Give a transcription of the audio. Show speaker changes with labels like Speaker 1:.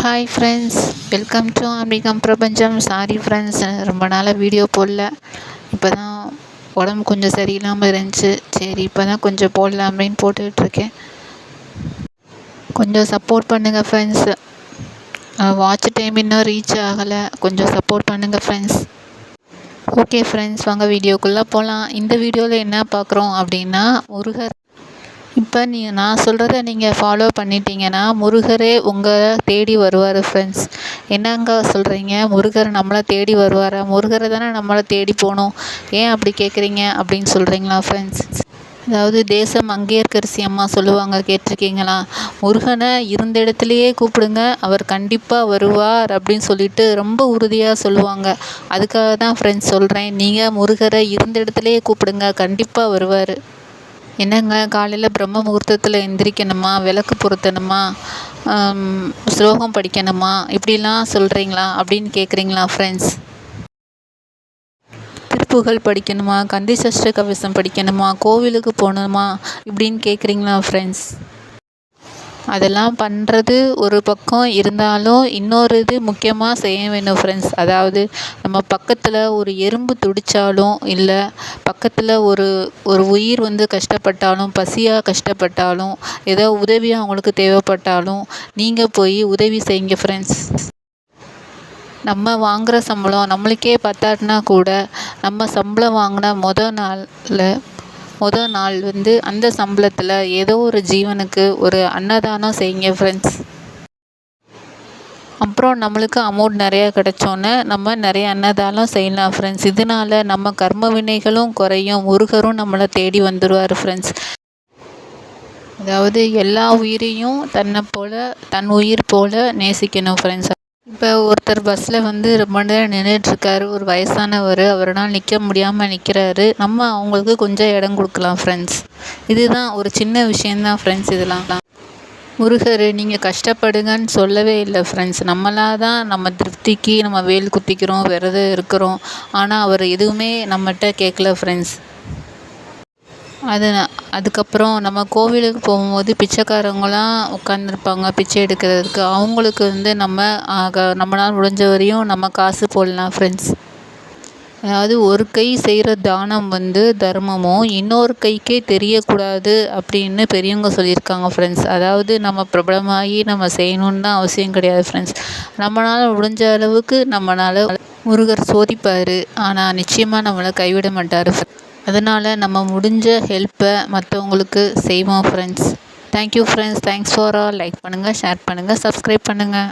Speaker 1: Hi friends welcome to அம்பிகம் பிரபஞ்சம் sorry friends ரொம்ப நாளாக வீடியோ போடல. இப்போ தான் உடம்பு கொஞ்சம் சரியில்லாமல் இருந்துச்சு. சரி இப்போ தான் கொஞ்சம் போடலாமேன்னு போட்டுக்கிட்டுருக்கேன் கொஞ்சம் சப்போர்ட் பண்ணுங்கள் ஃப்ரெண்ட்ஸ் வாட்ச் டைம் இன்னும் ரீச் ஆகலை. கொஞ்சம் சப்போர்ட் பண்ணுங்கள் ஃப்ரெண்ட்ஸ் ஓகே ஃப்ரெண்ட்ஸ் வாங்க வீடியோக்குள்ளே போகலாம் இந்த வீடியோவில் என்ன பார்க்குறோம் அப்படின்னா முருகர் இப்போ நீங்கள் நான் சொல்கிறத நீங்கள் ஃபாலோ பண்ணிட்டீங்கன்னா முருகரே உங்களை தேடி வருவார் ஃப்ரெண்ட்ஸ் என்னங்க சொல்கிறீங்க முருகர் நம்மளை தேடி வருவாரா? முருகரை தானே நம்மளை தேடி போகணும். ஏன் அப்படி கேட்குறீங்க அப்படின்னு சொல்கிறீங்களா ஃப்ரெண்ட்ஸ் அதாவது தேசம் அங்கேற்கரிசி அம்மா சொல்லுவாங்க கேட்டிருக்கீங்களா? முருகனை இருந்த இடத்துலையே கூப்பிடுங்க அவர் கண்டிப்பாக வருவார் அப்படின்னு சொல்லிட்டு ரொம்ப உறுதியாக சொல்லுவாங்க. அதுக்காக தான் ஃப்ரெண்ட்ஸ் சொல்கிறேன் நீங்கள் முருகரை இருந்த இடத்துலையே கூப்பிடுங்க கண்டிப்பாக வருவார். என்னங்க காலையில் பிரம்ம முகூர்த்தத்தில் எந்திரிக்கணுமா விளக்கு பொருத்தணுமா ஸ்லோகம் படிக்கணுமா இப்படிலாம் சொல்கிறீங்களா அப்படின்னு கேட்குறீங்களா ஃப்ரெண்ட்ஸ் திருப்புகழ் படிக்கணுமா கந்தி சஷ்ட கவசம் படிக்கணுமா கோவிலுக்கு போகணுமா இப்படின்னு கேட்குறீங்களா ஃப்ரெண்ட்ஸ் அதெல்லாம் பண்ணுறது ஒரு பக்கம் இருந்தாலும் இன்னொரு இது முக்கியமாக செய்ய வேணும் ஃப்ரெண்ட்ஸ் அதாவது நம்ம பக்கத்தில் ஒரு எறும்பு துடித்தாலும் இல்லை பக்கத்தில் ஒரு ஒரு உயிர் வந்து கஷ்டப்பட்டாலும் பசியாக கஷ்டப்பட்டாலும் ஏதோ உதவி அவங்களுக்கு தேவைப்பட்டாலும் நீங்கள் போய் உதவி செய்யுங்க ஃப்ரெண்ட்ஸ் நம்ம வாங்குகிற சம்பளம் நம்மளுக்கே பத்தாட்டினா கூட நம்ம சம்பளம் வாங்கின மொதல் நாளில் மொதல் நாள் வந்து அந்த சம்பளத்தில் ஏதோ ஒரு ஜீவனுக்கு ஒரு அன்னதானம் செய்யுங்க ஃப்ரெண்ட்ஸ் அப்புறம் நம்மளுக்கு அமௌண்ட் நிறையா கிடச்சோன்னே நம்ம நிறைய அன்னதானம் செய்யலாம் ஃப்ரெண்ட்ஸ் இதனால் நம்ம கர்ம வினைகளும் குறையும். முருகரும் நம்மளை தேடி வந்துடுவார் ஃப்ரெண்ட்ஸ் அதாவது எல்லா உயிரையும் தன்னை போல் தன் உயிர் போல் நேசிக்கணும் ஃப்ரெண்ட்ஸ் இப்போ ஒருத்தர் பஸ்ஸில் வந்து ரொம்ப நேரம் நின்றுட்டுருக்காரு ஒரு வயசானவர். அவரால் நிற்க முடியாமல் நிற்கிறாரு நம்ம அவங்களுக்கு கொஞ்சம் இடம் கொடுக்கலாம் ஃப்ரெண்ட்ஸ் இதுதான் ஒரு சின்ன விஷயந்தான் ஃப்ரெண்ட்ஸ் இதெல்லாம். முருகர் நீங்கள் கஷ்டப்படுங்கன்னு சொல்லவே இல்லை ஃப்ரெண்ட்ஸ் நம்மளாக தான் நம்ம திருப்திக்கு நம்ம வேல் குத்திக்கிறோம் விரதம் இருக்கிறோம். ஆனால் அவர் எதுவுமே நம்மகிட்ட கேட்கல ஃப்ரெண்ட்ஸ் அது அதுக்கப்புறம் நம்ம கோவிலுக்கு போகும்போது பிச்சைக்காரவங்களாம் உட்காந்துருப்பாங்க பிச்சை எடுக்கிறதுக்கு. அவங்களுக்கு வந்து நம்ம நம்மளால் முடிஞ்ச வரையும் நம்ம காசு போடலாம் ஃப்ரெண்ட்ஸ் அதாவது ஒரு கை செய்கிற தானம் வந்து தர்மமும் இன்னொரு கைக்கே தெரியக்கூடாது அப்படின்னு பெரியவங்க சொல்லியிருக்காங்க ஃப்ரெண்ட்ஸ் அதாவது நம்ம பிரபலமாகி நம்ம செய்யணுன்னு தான் அவசியம் கிடையாது ஃப்ரெண்ட்ஸ் நம்மளால் முடிஞ்ச அளவுக்கு நம்மளால் முருகர் சோதிப்பார். ஆனால் நிச்சயமாக நம்மளை கைவிட மாட்டார் அதனால் நம்ம முடிஞ்ச ஹெல்ப்பை மற்றவங்களுக்கு செய்வோம் friends thank you friends thanks for all like பண்ணுங்கள் ஷேர் பண்ணுங்கள் சப்ஸ்கிரைப் பண்ணுங்கள்